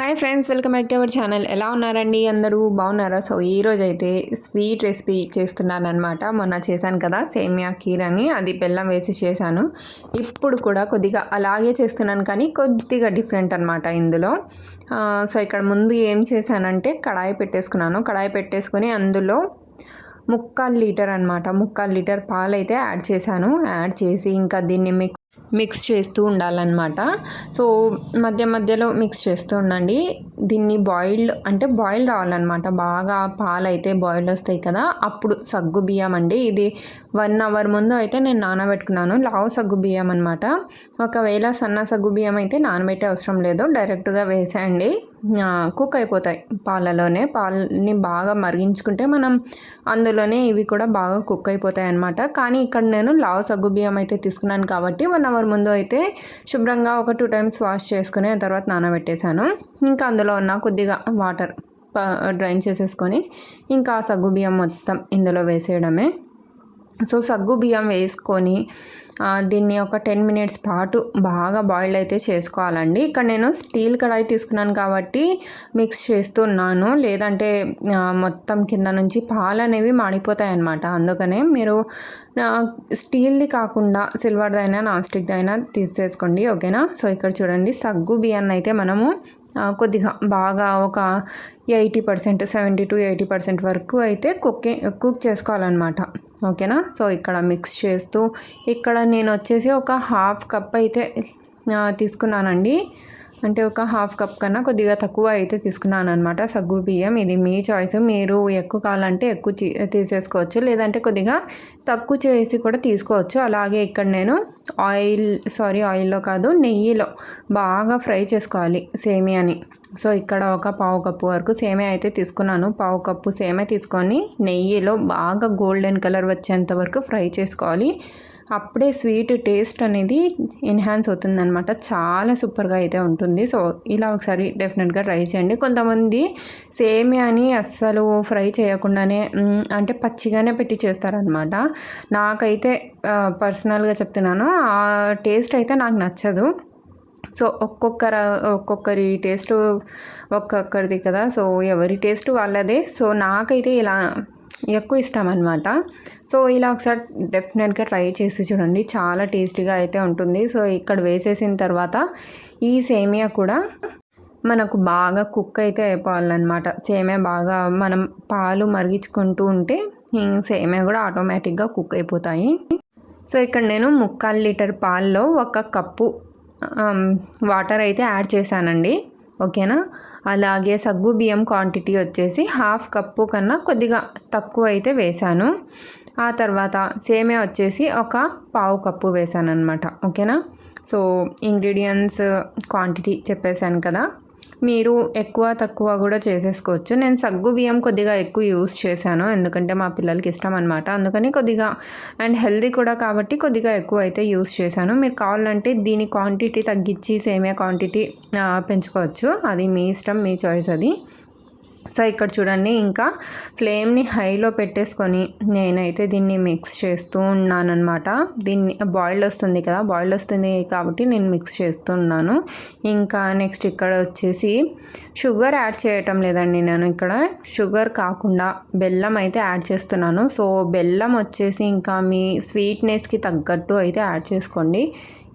Hi friends welcome back to our channel ఎలా ఉన్నారండి అందరూ? బాగున్నారా? సో ఈరోజు అయితే స్వీట్ రెసిపీ చేస్తున్నాను అనమాట మొన్న చేశాను కదా సేమియా కీర్ అని అది బెల్లం వేసి చేశాను. ఇప్పుడు కూడా కొద్దిగా అలాగే చేస్తున్నాను కానీ కొద్దిగా డిఫరెంట్ అనమాట ఇందులో. సో ఇక్కడ ముందు ఏం చేశానంటే కడాయి పెట్టేసుకున్నాను. కడాయి పెట్టేసుకొని అందులో ముక్కాల్ లీటర్ అనమాట ముక్కాల్ లీటర్ పాలు అయితే యాడ్ చేశాను. యాడ్ చేసి ఇంకా దీన్ని మిక్స్ మిక్స్ చేస్తూ ఉండాలన్నమాట. సో మధ్య మధ్యలో మిక్స్ చేస్తూ ఉండండి. దీన్ని బాయిల్డ్ అంటే బాయిల్డ్ అవ్వాలన్నమాట బాగా పాలు అయితే బాయిల్డ్ వస్తాయి కదా అప్పుడు సగ్గు బియ్యం అండి. ఇది వన్ అవర్ ముందు అయితే నేను నానబెట్టుకున్నాను. లావు సగ్గు బియ్యం అనమాట ఒకవేళ సన్న సగ్గు బియ్యం అయితే నానబెట్టే అవసరం లేదు. డైరెక్ట్గా వేసేయండి. కుక్ అయిపోతాయి పాలలోనే. పాలని బాగా మరిగించుకుంటే మనం అందులోనే ఇవి కూడా బాగా కుక్ అయిపోతాయి అనమాట కానీ ఇక్కడ నేను లావు సగ్గు బియ్యం అయితే తీసుకున్నాను కాబట్టి వన్ అవర్ ముందు అయితే శుభ్రంగా ఒక టూ టైమ్స్ వాష్ చేసుకుని తర్వాత నానబెట్టేశాను. ఇంకా అందులో ఉన్న కొద్దిగా వాటర్ డ్రైన్ చేసేసుకొని ఇంకా సగ్గు బియ్యం మొత్తం ఇందులో వేసేయడమే. సో సగ్గు బియ్యం వేసుకొని దీన్ని ఒక టెన్ మినిట్స్ పాటు బాగా బాయిల్ అయితే చేసుకోవాలండి. ఇక్కడ నేను స్టీల్ కడాయి తీసుకున్నాను కాబట్టి మిక్స్ చేస్తున్నాను. లేదంటే మొత్తం కింద నుంచి పాలు అనేవి మాడిపోతాయి అన్నమాట అందుకనే మీరు స్టీల్ది కాకుండా సిల్వర్దైనా నాన్ స్టిక్ది అయినా తీసేసుకోండి. ఓకేనా? సో ఇక్కడ చూడండి సగ్గు బియ్యాన్ని అయితే మనము కొద్దిగా బాగా ఒక eighty percent seventy to eighty percent వరకు అయితే కుకింగ్ కుక్ చేసుకోవాలన్నమాట. ఓకేనా? సో ఇక్కడ మిక్స్ చేస్తూ ఇక్కడ నేను వచ్చేసి ఒక హాఫ్ కప్ అయితే తీసుకున్నానండి. అంటే ఒక హాఫ్ కప్ కన్నా కొద్దిగా తక్కువ అయితే తీసుకున్నాను అనమాట సగ్గు బియ్యం ఇది మీ చాయిస్. మీరు ఎక్కువ కావాలంటే ఎక్కువ తీసేసుకోవచ్చు. లేదంటే కొద్దిగా తక్కువ చేసి కూడా తీసుకోవచ్చు. అలాగే ఇక్కడ నేను ఆయిల్ సారీ ఆయిల్లో కాదు నెయ్యిలో బాగా ఫ్రై చేసుకోవాలి సేమియాని సో ఇక్కడ ఒక పావు కప్పు వరకు సేమే అయితే తీసుకున్నాను. పావు కప్పు సేమే తీసుకొని నెయ్యిలో బాగా గోల్డెన్ కలర్ వచ్చేంత వరకు ఫ్రై చేసుకోవాలి. అప్పుడే స్వీట్ టేస్ట్ అనేది ఎన్హాన్స్ అవుతుందనమాట చాలా సూపర్గా అయితే ఉంటుంది. సో ఇలా ఒకసారి డెఫినెట్గా ట్రై చేయండి. కొంతమంది సేమియాని అని అస్సలు ఫ్రై చేయకుండానే అంటే పచ్చిగానే పెట్టి చేస్తారనమాట నాకైతే పర్సనల్గా చెప్తున్నాను ఆ టేస్ట్ అయితే నాకు నచ్చదు. సో ఒక్కొక్కర ఒక్కొక్కరి టేస్ట్ ఒక్కొక్కరిది కదా. సో ఎవరి టేస్ట్ వాళ్ళదే. సో నాకైతే ఇలా ఎక్కువ ఇష్టం అనమాట సో ఇలా ఒకసారి డెఫినెట్గా ట్రై చేసి చూడండి. చాలా టేస్టీగా అయితే ఉంటుంది. సో ఇక్కడ వేసేసిన తర్వాత ఈ సేమియా కూడా మనకు బాగా కుక్ అయితే అయిపోవాలన్నమాట. సేమియా బాగా మనం పాలు మరిగించుకుంటూ ఉంటే సేమియా కూడా ఆటోమేటిక్గా కుక్ అయిపోతాయి. సో ఇక్కడ నేను ముక్కాలు లీటర్ పాల్లో ఒక కప్పు వాటర్ అయితే యాడ్ చేశానండి. ఓకేనా? అలాగే సగ్గు బియ్యం క్వాంటిటీ వచ్చేసి హాఫ్ కప్పు కన్నా కొద్దిగా తక్కువ అయితే వేశాను. ఆ తర్వాత సేమే వచ్చేసి ఒక పావు కప్పు వేసాను అనమాట ఓకేనా? సో ఇంగ్రీడియంట్స్ క్వాంటిటీ చెప్పేశాను కదా? మీరు ఎక్కువ తక్కువ కూడా చేసేసుకోవచ్చు. నేను సగ్గు బియ్యం కొద్దిగా ఎక్కువ యూస్ చేశాను. ఎందుకంటే మా పిల్లలకి ఇష్టం అనమాట అందుకని కొద్దిగా అండ్ హెల్దీ కూడా కాబట్టి కొద్దిగా ఎక్కువ అయితే యూస్ చేశాను. మీరు కావాలంటే దీని క్వాంటిటీ తగ్గించి సేమియా క్వాంటిటీ పెంచుకోవచ్చు. అది మీ ఇష్టం మీ చాయిస్ అది. సో ఇక్కడ చూడండి ఇంకా ఫ్లేమ్ని హైలో పెట్టేసుకొని నేనైతే దీన్ని మిక్స్ చేస్తూ ఉన్నానమాట దీన్ని బాయిల్డ్ వస్తుంది కదా బాయిల్డ్ వస్తుంది కాబట్టి నేను మిక్స్ చేస్తున్నాను ఇంకా నెక్స్ట్ ఇక్కడ వచ్చేసి షుగర్ యాడ్ చేయటం లేదండి నేను ఇక్కడ. షుగర్ కాకుండా బెల్లం అయితే యాడ్ చేస్తున్నాను. సో బెల్లం వచ్చేసి ఇంకా మీ స్వీట్నెస్కి తగ్గట్టు అయితే యాడ్ చేసుకోండి.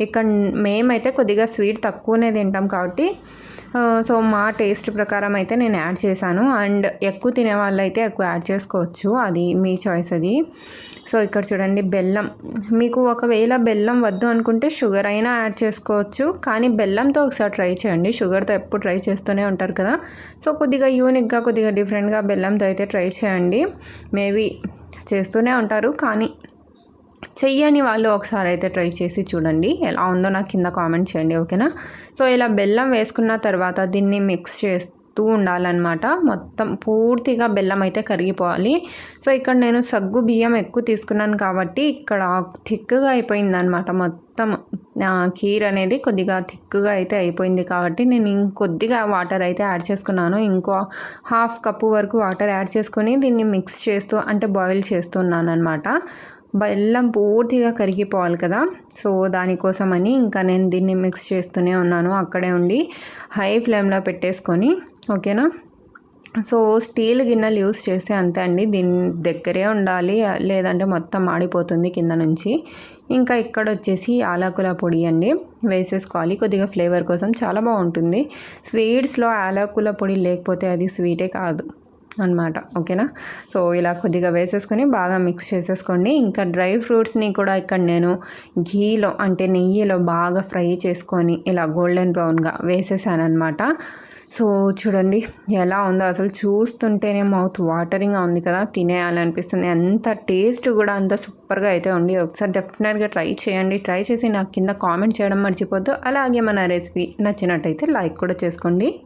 ఇక్కడ మేమైతే కొద్దిగా స్వీట్ తక్కువనే తింటాం కాబట్టి సో మా టేస్ట్ ప్రకారం అయితే నేను యాడ్ చేశాను. అండ్ ఎక్కువ తినే వాళ్ళైతే ఎక్కువ యాడ్ చేసుకోవచ్చు. అది మీ చాయిస్ అది. సో ఇక్కడ చూడండి బెల్లం. మీకు ఒకవేళ బెల్లం వద్దు అనుకుంటే షుగర్ అయినా యాడ్ చేసుకోవచ్చు. కానీ బెల్లంతో ఒకసారి ట్రై చేయండి. షుగర్తో ఎప్పుడు ట్రై చేస్తూనే ఉంటారు కదా. సో కొద్దిగా యూనిక్గా కొద్దిగా డిఫరెంట్గా బెల్లంతో అయితే ట్రై చేయండి. మేబీ చేస్తూనే ఉంటారు. కానీ చెయ్యని వాళ్ళు ఒకసారి అయితే ట్రై చేసి చూడండి. ఎలా ఉందో నాకు కింద కామెంట్ చేయండి ఓకేనా? సో ఇలా బెల్లం వేసుకున్న తర్వాత దీన్ని మిక్స్ చేస్తూ ఉండాలన్నమాట. మొత్తం పూర్తిగా బెల్లం అయితే కరిగిపోవాలి. సో ఇక్కడ నేను సగ్గు బియ్యం ఎక్కువ తీసుకున్నాను కాబట్టి ఇక్కడ థిక్గా అయిపోయిందనమాట మొత్తం కీర్ అనేది కొద్దిగా థిక్గా అయితే అయిపోయింది కాబట్టి నేను ఇంకొద్దిగా వాటర్ అయితే యాడ్ చేసుకున్నాను. ఇంకో హాఫ్ కప్పు వరకు వాటర్ యాడ్ చేసుకొని దీన్ని మిక్స్ చేస్తూ అంటే బాయిల్ చేస్తున్నాను అనమాట బెల్లం పూర్తిగా కరిగిపోవాలి కదా. సో దానికోసమని ఇంకా నేను దీన్ని మిక్స్ చేస్తూనే ఉన్నాను. అక్కడే ఉండి హై ఫ్లేమ్లో పెట్టేసుకొని ఓకేనా? సో స్టీల్ గిన్నెలు యూస్ చేస్తే అంతే అండి. దీని దగ్గరే ఉండాలి. లేదంటే మొత్తం మాడిపోతుంది కింద నుంచి. ఇంకా ఇక్కడ వచ్చేసి ఆలాకుల పొడి అండి. వేసేసుకోవాలి. కొద్దిగా ఫ్లేవర్ కోసం చాలా బాగుంటుంది. స్వీట్స్లో ఆలాకుల పొడి లేకపోతే అది స్వీటే కాదు. అనమాట ఓకేనా? సో ఇలా కొద్దిగా వేసేసుకొని బాగా మిక్స్ చేసేసుకోండి. ఇంకా డ్రై ఫ్రూట్స్ని కూడా ఇక్కడ నేను ఘీలో అంటే నెయ్యిలో బాగా ఫ్రై చేసుకొని ఇలా గోల్డెన్ బ్రౌన్గా వేసేసాను అనమాట సో చూడండి ఎలా ఉందో. అసలు చూస్తుంటేనే మౌత్ వాటరింగ్గా ఉంది కదా తినేయాలనిపిస్తుంది. అంత టేస్ట్ కూడా అంత సూపర్గా అయితే ఉంది. ఒకసారి డెఫినెట్గా ట్రై చేయండి. ట్రై చేసి నాకు కింద కామెంట్ చేయడం మర్చిపోద్దు. అలాగే మన రెసిపీ నచ్చినట్టయితే లైక్ కూడా చేసుకోండి.